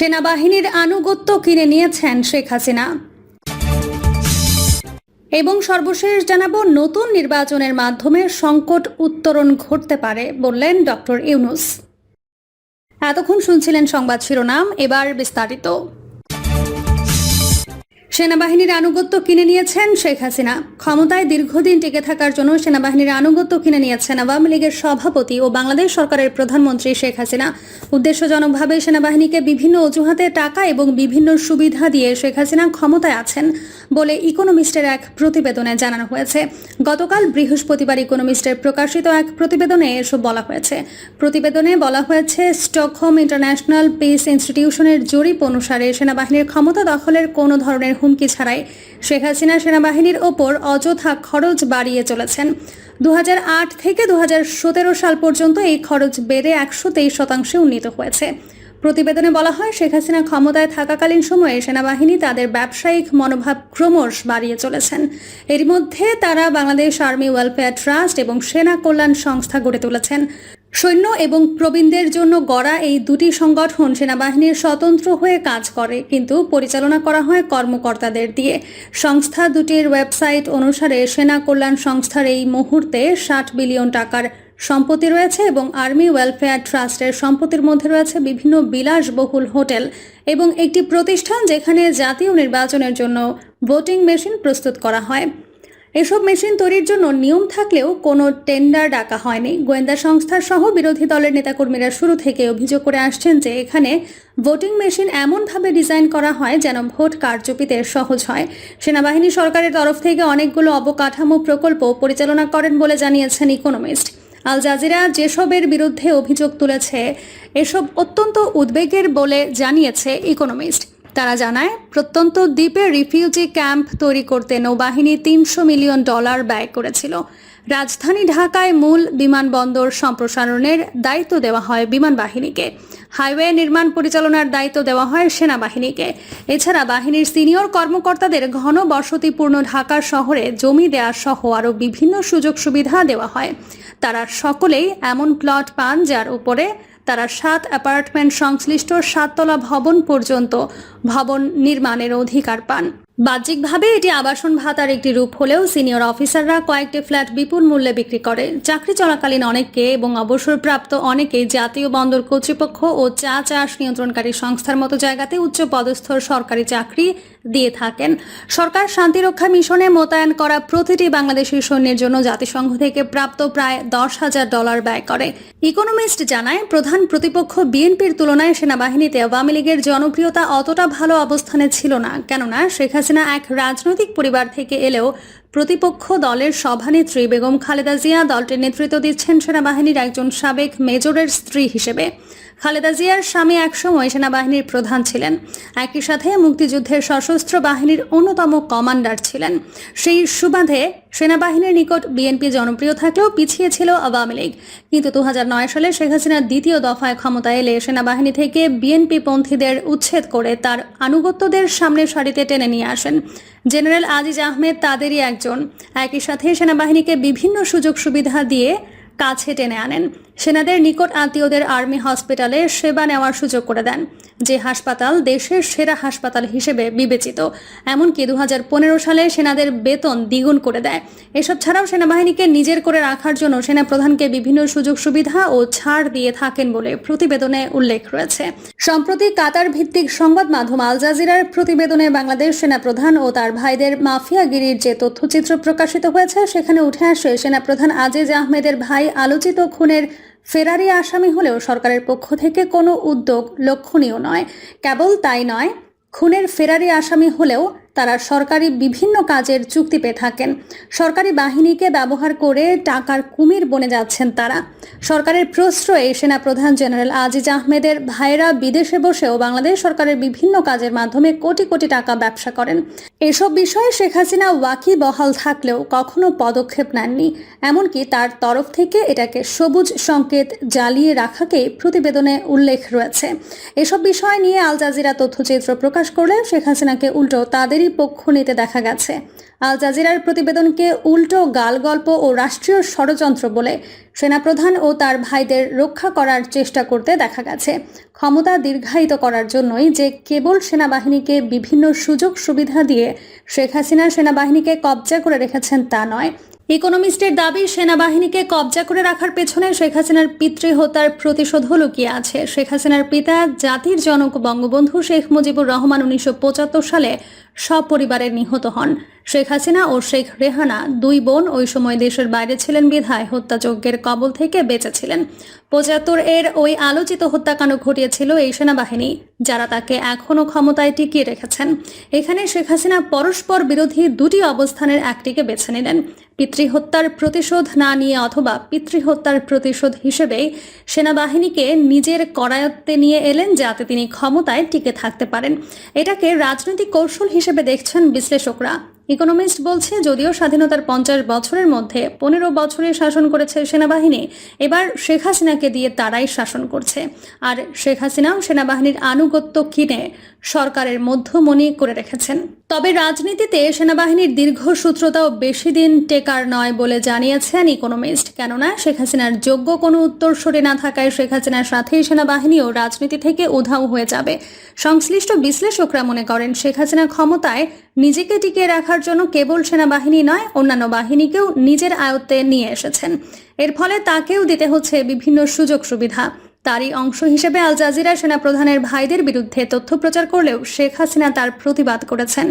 সেনাবাহিনীর আনুগত্য কিনে নিয়েছেন শেখ হাসিনা। এবং সর্বশেষ জানাব, নতুন নির্বাচনের মাধ্যমে সংকট উত্তরণ ঘটতে পারে বললেন ডক্টর ইউনুস। এতক্ষণ শুনছিলেন সংবাদ শিরোনাম, এবার বিস্তারিত। সেনাবাহিনীর আনুগত্য কিনে নিয়েছেন শেখ হাসিনা। ক্ষমতায় দীর্ঘদিন টিকে থাকার জন্য সেনাবাহিনীর আনুগত্য কিনে নিয়েছেন আওয়ামী লীগের সভাপতি ও বাংলাদেশ সরকারের প্রধানমন্ত্রী শেখ হাসিনা। উদ্দেশ্যজনকভাবে সেনাবাহিনীকে বিভিন্ন অজুহাতে টাকা এবং বিভিন্ন সুবিধা দিয়ে শেখ হাসিনা ক্ষমতায় আছেন বলে ইকোনমিস্টের এক প্রতিবেদনে জানানো হয়েছে। গতকাল বৃহস্পতিবার ইকোনমিস্টের প্রকাশিত এক প্রতিবেদনে এসব বলা হয়েছে। প্রতিবেদনে বলা হয়েছে, স্টকহোম ইন্টারন্যাশনাল পিস ইনস্টিটিউশনের জরিপ অনুসারে সেনাবাহিনীর ক্ষমতা দখলের কোনো ধরনের হুমকি ছাড়াই শেখ হাসিনা সেনাবাহিনীর ওপর অযথা খরচ বাড়িয়ে চলেছেন। দুহাজার আট থেকে দুহাজার সতেরো সাল পর্যন্ত এই খরচ বেড়ে একশো তেইশ শতাংশে উন্নীত হয়েছে। প্রতিবেদনে বলা হয়, শেখ হাসিনা ক্ষমতায় থাকাকালীন সময়ে সেনাবাহিনী তাদের ব্যবসায়িক মনোভাব ক্রমশ বাড়িয়ে চলেছেন। এর মধ্যে তারা বাংলাদেশ আর্মি ওয়েলফেয়ার ট্রাস্ট এবং সেনা কল্যাণ সংস্থা গড়ে তুলেছেন। সৈন্য এবং প্রবীণদের জন্য গড়া এই দুটি সংগঠন সেনাবাহিনীর স্বতন্ত্র হয়ে কাজ করে, কিন্তু পরিচালনা করা হয় কর্মকর্তাদের দিয়ে। সংস্থা দুটির ওয়েবসাইট অনুসারে সেনা কল্যাণ সংস্থার এই মুহূর্তে ষাট বিলিয়ন টাকার সম্পত্তি রয়েছে এবং আর্মি ওয়েলফেয়ার ট্রাস্টের সম্পত্তির মধ্যে রয়েছে বিভিন্ন বিলাসবহুল হোটেল এবং একটি প্রতিষ্ঠান যেখানে জাতীয় নির্বাচনের জন্য ভোটিং মেশিন প্রস্তুত করা হয়। এসব মেশিন তৈরির জন্য নিয়ম থাকলেও কোনো টেন্ডার ডাকা হয়নি। গোয়েন্দা সংস্থার সহ বিরোধী দলের নেতাকর্মীরা শুরু থেকে অভিযোগ করে আসছেন যে এখানে ভোটিং মেশিন এমনভাবে ডিজাইন করা হয় যেন ভোট কারচুপিতে সহজ হয়। সেনাবাহিনী সরকারের তরফ থেকে অনেকগুলো অবকাঠামো প্রকল্প পরিচালনা করেন বলে জানিয়েছেন ইকোনমিস্ট। আল জাজিরা যেসবের বিরুদ্ধে অভিযোগ তুলেছে, এসব অত্যন্ত উদ্বেগের বলে জানিয়েছে ইকোনমিস্ট। তারা জানায়, প্রত্যন্ত দ্বীপে রিফিউজি ক্যাম্প তৈরি করতে নৌবাহিনী তিনশো মিলিয়ন ডলার ব্যয় করেছিল। রাজধানী ঢাকায় মূল বিমানবন্দর সম্প্রসারণের দায়িত্ব দেওয়া হয় বিমান বাহিনীকে হাইওয়ে নির্মাণ পরিচালনার দায়িত্ব দেওয়া হয় সেনাবাহিনীকে। এছাড়া বাহিনীর সিনিয়র কর্মকর্তাদের ঘন বসতিপূর্ণ ঢাকা শহরে জমি দেওয়া সহ আরও বিভিন্ন সুযোগ সুবিধা দেওয়া হয়। তারা সকলেই এমন প্লট পান যার উপরে তারা সাত অ্যাপার্টমেন্ট সংশ্লিষ্ট সাততলা ভবন পর্যন্ত ভবন নির্মাণের অধিকার পান। বাহ্যিকভাবে এটি আবাসন ভাতার একটি রূপ হলেও সিনিয়র অফিসাররা কয়েকটি ফ্ল্যাট বিপুল মূল্যে বিক্রি করে। চাকরি চলাকালীন অনেককে এবং অবসরপ্রাপ্ত অনেকে জাতীয় বন্দর কর্তৃপক্ষ ও চা চাষ নিয়ন্ত্রণকারী সংস্থার মতো জায়গাতে উচ্চ পদস্থ সরকারি চাকরি দিয়ে থাকেন। সরকার শান্তিরক্ষা মিশনে মোতায়েন করা প্রতিটি বাংলাদেশি সৈন্যের জন্য জাতিসংঘ থেকে প্রাপ্ত প্রায় দশ হাজার ডলার ব্যয় করে। ইকোনমিস্ট জানায়, প্রধান প্রতিপক্ষ বিএনপির তুলনায় সেনাবাহিনীতে আওয়ামী লীগের জনপ্রিয়তা অতটা ভালো অবস্থানে ছিল না। কেননা শেখ হাসিনা এক রাজনৈতিক পরিবার থেকে এলেও প্রতিপক্ষ দলের সভানেত্রী বেগম খালেদা জিয়া দলটির নেতৃত্ব দিচ্ছেন সেনাবাহিনীর একজন সাবেক মেজরের স্ত্রী হিসেবে। খালেদা জিয়ার স্বামী একসময় সেনাবাহিনীর প্রধান ছিলেন। একই সাথে মুক্তিযুদ্ধের সশস্ত্র বাহিনীর অন্যতম কমান্ডার ছিলেন। সেই সুবাদে সেনাবাহিনীর নিকট বিএনপি জনপ্রিয় থাকলেও পিছিয়ে ছিল আওয়ামী লীগ। কিন্তু দু সালে শেখ হাসিনার দ্বিতীয় দফায় ক্ষমতা এলে সেনাবাহিনী থেকে বিএনপি পন্থীদের উচ্ছেদ করে তার আনুগত্যদের সামনে সারিতে টেনে নিয়ে আসেন। জেনারেল আজিজ আহমেদ তাদেরই একজন। একই সাথে সেনাবাহিনীকে বিভিন্ন সুযোগ সুবিধা দিয়ে কাছে টেনে আনেন। সেনাদের নিকট আত্মীয়দের আর্মি হসপিটালে সেবা নেওয়ার সুযোগ করে দেন। যে হাসপাতাল দেশের সেরা হাসপাতাল হিসেবে বিবেচিত। এমনকি দু হাজার সালে সেনাদের বেতন দ্বিগুণ করে দেয়। এসব ছাড়াও সেনাবাহিনীকে নিজের করে রাখার জন্য সেনাপ্রধানকে বিভিন্ন সুযোগ সুবিধা ও ছাড় দিয়ে থাকেন বলে প্রতিবেদনে উল্লেখ রয়েছে। সম্প্রতি কাতার ভিত্তিক সংবাদ মাধ্যম আল জাজিরার প্রতিবেদনে বাংলাদেশ সেনাপ্রধান ও তার ভাইদের মাফিয়াগিরির যে তথ্যচিত্র প্রকাশিত হয়েছে, সেখানে উঠে আসে সেনাপ্রধান আজিজ আহমেদের ভাই আলোচিত খুনের ফেরারি আসামি হলেও সরকারের পক্ষ থেকে কোনো উদ্যোগ লক্ষণীয় নয়। কেবল তাই নয়, খুনের ফেরারি আসামি হলেও তারা সরকারি বিভিন্ন কাজের চুক্তি পেয়ে থাকেন। সরকারি বাহিনীকে ব্যবহার করে টাকার কুমির বনে যাচ্ছেন তারা। সরকারের প্রশ্রয়ে সেনাপ্রধান জেনারেল আজিজ আহমেদের ভাইরা বিদেশে বসেও বাংলাদেশ সরকারের বিভিন্ন কাজের মাধ্যমে কোটি কোটি টাকা ব্যবসা করেন। এসব বিষয়ে শেখ হাসিনা ওয়াকি বহাল থাকলেও কখনো পদক্ষেপ নেননি। এমনকি তার তরফ থেকে এটাকে সবুজ সংকেত জ্বালিয়ে রাখাকে প্রতিবেদনে উল্লেখ রয়েছে। এসব বিষয় নিয়ে আল জাজিরা তথ্যচিত্র প্রকাশ করলে শেখ হাসিনাকে উল্টো তাদের তাদেরই পক্ষ নিতে দেখা গেছে। আল জাজিরার প্রতিবেদনকে উল্টো গাল গল্প ও রাষ্ট্রীয় ষড়যন্ত্র বলে সেনাপ্রধান ও তার ভাইদের রক্ষা করার চেষ্টা করতে দেখা গেছে। ক্ষমতা দীর্ঘায়িত করার জন্যই যে কেবল সেনাবাহিনীকে বিভিন্ন সুযোগ সুবিধা দিয়ে শেখ হাসিনা সেনাবাহিনীকে কবজা করে রেখেছেন তা নয় ইকোনমিস্টের দাবি, সেনাবাহিনীকে কবজা করে রাখার পেছনে শেখ হাসিনার পিতৃহত্যার প্রতিশোধ লুকিয়ে আছে? শেখ হাসিনার পিতা, জাতির জনক বঙ্গবন্ধু শেখ মুজিবুর রহমান উনিশশো পঁচাত্তর সালে সপরিবারে নিহত হন। শেখ হাসিনা ও শেখ রেহানা দুই বোন ওই সময় দেশের বাইরে ছিলেন বিধায় হত্যাযজ্ঞের কবল থেকে বেঁচেছিলেন পঁচাত্তর এর ওই আলোচিত হত্যাকাণ্ড ঘটিয়েছিল এই সেনাবাহিনী, যারা তাকে এখনও ক্ষমতায় টিকিয়ে রেখেছেন। এখানে শেখ হাসিনা পরস্পর বিরোধী দুটি অবস্থানের একটিকে বেছে নিলেন। পিতৃহত্যার প্রতিশোধ না নিয়ে অথবা পিতৃহত্যার প্রতিশোধ হিসেবেই সেনাবাহিনীকে নিজের করায়ত্তে নিয়ে এলেন যাতে তিনি ক্ষমতায় টিকে থাকতে পারেন। এটাকে রাজনৈতিক কৌশল হিসেবে দেখছেন বিশ্লেষকরা। ইকোনমিস্ট বলছে, যদিও স্বাধীনতার পঞ্চাশ বছরের মধ্যে পনেরো বছরে শাসন করেছে সেনাবাহিনী, এবার শেখ হাসিনাকে দিয়ে তারাই শাসন করছে। আর শেখ হাসিনাও সেনাবাহিনীর আনুগত্য কিনে সরকারের মধ্যমণি করে রেখেছেন। তবে রাজনীতিতে সেনাবাহিনীর দীর্ঘসূত্রতাও বেশি দিন টেকার নয় বলে জানিয়েছেন ইকোনমিস্ট। কেননা, শেখ হাসিনার যোগ্য কোনো উত্তরসূরি না থাকায় শেখ হাসিনার সাথেই সেনাবাহিনীও রাজনীতি থেকে উধাও হয়ে যাবে। সংশ্লিষ্ট বিশ্লেষকরা মনে করেন, শেখ হাসিনা ক্ষমতায় নিজেকে টিকিয়ে রাখার জন্য কেবল সেনাবাহিনী নয়, অন্যান্য বাহিনীকেও নিজের আয়ত্তে নিয়ে এসেছেন। এর ফলে তাকেও দিতে হচ্ছে বিভিন্ন সুযোগ সুবিধা। তারই অংশ হিসেবে আল জাজিরা সেনাপ্রধানের ভাইদের বিরুদ্ধে তথ্য প্রচার করলেও শেখ হাসিনা তার প্রতিবাদ করেছেন,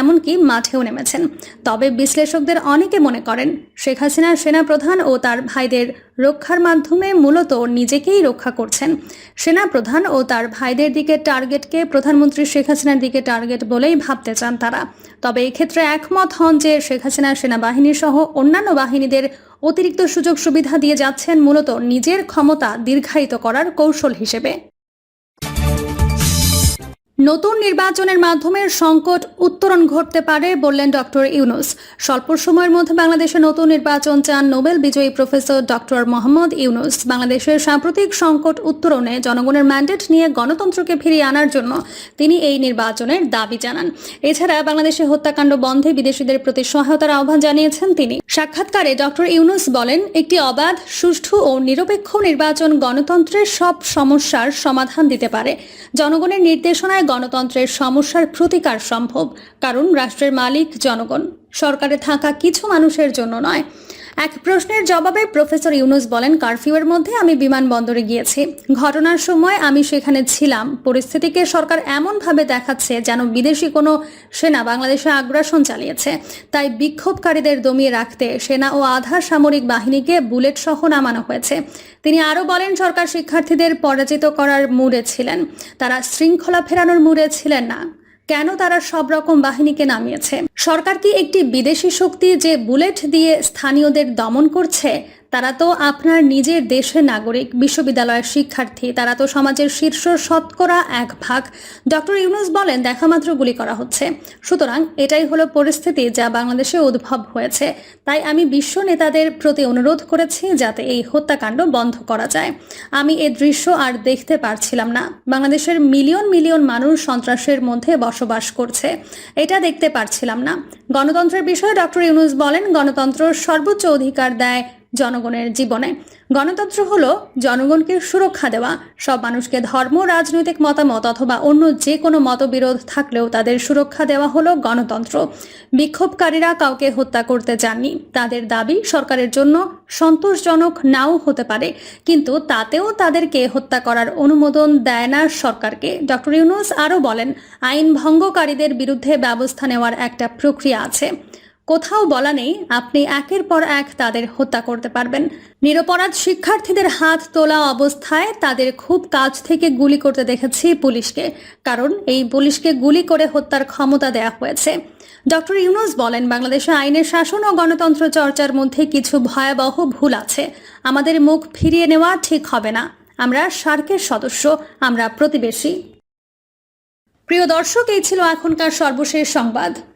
এমনকি মাঠেও নেমেছেন। তবে বিশ্লেষকদের অনেকে মনে করেন, শেখ হাসিনা সেনাপ্রধান ও তার ভাইদের রক্ষার মাধ্যমে মূলত নিজেকেই রক্ষা করছেন। সেনাপ্রধান ও তার ভাইদের দিকে টার্গেটকে প্রধানমন্ত্রী শেখ হাসিনার দিকে টার্গেট বলেই ভাবতে চান তারা। তবে এক্ষেত্রে একমত হন যে শেখ হাসিনা সেনাবাহিনী সহ অন্যান্য বাহিনীদের অতিরিক্ত সুযোগ সুবিধা দিয়ে যাচ্ছেন মূলত নিজের ক্ষমতা দীর্ঘায়িত করার কৌশল হিসেবে। নতুন নির্বাচনের মাধ্যমে সংকট, উত্তরণ ঘটতে পারে বললেন ডক্টর ইউনুস। স্বল্প সময়ের মধ্যে বাংলাদেশে নতুন নির্বাচন চান নোবেল বিজয়ী প্রফেসর ডক্টর মোহাম্মদ ইউনুস। বাংলাদেশের সাম্প্রতিক সংকট, উত্তরণে জনগণের ম্যান্ডেট নিয়ে গণতন্ত্রকে ফিরিয়ে আনার জন্য তিনি এই নির্বাচনের দাবি জানান। এছাড়া বাংলাদেশে হত্যাকাণ্ড বন্ধে বিদেশিদের প্রতি সহায়তার আহ্বান জানিয়েছেন তিনি। সাক্ষাৎকারে ডক্টর ইউনুস বলেন, একটি অবাধ, সুষ্ঠু ও নিরপেক্ষ নির্বাচন গণতন্ত্রের সব সমস্যার সমাধান দিতে পারে। জনগণের নির্দেশনায় গণতন্ত্রের সমস্যার প্রতিকার সম্ভব কারণ রাষ্ট্রের মালিক জনগণ। সরকারে থাকা কিছু মানুষের জন্য নয় এক প্রশ্নের জবাবে প্রফেসর ইউনুস বলেন, কারফিউয়ের মধ্যে আমি বিমানবন্দরে গিয়েছি। ঘটনার সময় আমি সেখানে ছিলাম। পরিস্থিতিকে সরকার এমনভাবে দেখাচ্ছে যেন বিদেশি কোনো সেনা বাংলাদেশে আগ্রাসন চালিয়েছে। তাই বিক্ষোভকারীদের দমিয়ে রাখতে সেনা ও আধা সামরিক বাহিনীকে বুলেট সহ নামানো হয়েছে। তিনি আরও বলেন, সরকার শিক্ষার্থীদের পরাজিত করার মুডে ছিলেন। তারা শৃঙ্খলা ফেরানোর মুডে ছিলেন না। কেন তারা সব রকম বাহিনীকে নামিয়েছে? সরকার কি একটি বিদেশি শক্তি যে বুলেট দিয়ে স্থানীয়দের দমন করছে? তারা তো আপনার নিজের দেশের নাগরিক, বিশ্ববিদ্যালয়ের শিক্ষার্থী, তারা তো সমাজের শীর্ষ শতকরা এক ভাগ। ডক্টর ইউনুস বলেন দেখামাত্র গুলি করা হচ্ছে। সুতরাং এটাই হলো পরিস্থিতি যা বাংলাদেশে উদ্ভব হয়েছে। তাই আমি বিশ্ব নেতাদের প্রতি অনুরোধ করেছি যাতে এই হত্যাকাণ্ড বন্ধ করা যায়। আমি এ দৃশ্য আর দেখতে পারছিলাম না। বাংলাদেশের মিলিয়ন মিলিয়ন মানুষ সন্ত্রাসের মধ্যে বসবাস করছে। এটা দেখতে পারছিলাম না। গণতন্ত্রের বিষয়ে ডক্টর ইউনুস বলেন, গণতন্ত্র সর্বোচ্চ অধিকার দেয় জনগণের জীবনে। গণতন্ত্র হলো জনগণকে সুরক্ষা দেওয়া। সব মানুষকে ধর্ম, রাজনৈতিক মতামত অথবা অন্য যে কোনো মতবিরোধ থাকলেও তাদের সুরক্ষা দেওয়া হলো গণতন্ত্র। বিক্ষোভকারীরা কাউকে হত্যা করতে চাননি। তাদের দাবি, সরকারের জন্য সন্তোষজনক নাও হতে পারে। কিন্তু তাতেও তাদেরকে হত্যা করার অনুমোদন দেয় না সরকারকে। ডক্টর ইউনুস আরও বলেন, আইন ভঙ্গকারীদের বিরুদ্ধে ব্যবস্থা নেওয়ার একটা প্রক্রিয়া আছে। কোথাও বলা নেই, আপনি একের পর এক তাদের হত্যা করতে পারবেন। নিরপরাধ শিক্ষার্থীদের হাত তোলা অবস্থায় তাদের খুব কাছ থেকে গুলি করতে দেখেছি পুলিশকে, কারণ এই পুলিশকে গুলি করে হত্যার ক্ষমতা দেয়া হয়েছে। ডক্টর ইউনুস বলেন, বাংলাদেশে আইনের শাসন ও গণতন্ত্র চর্চার মধ্যে কিছু ভয়াবহ ভুল আছে। আমাদের মুখ ফিরিয়ে নেওয়া ঠিক হবে না। আমরা সার্কের সদস্য, আমরা প্রতিবেশী। প্রিয় দর্শক, এই ছিল এখনকার সর্বশেষ সংবাদ।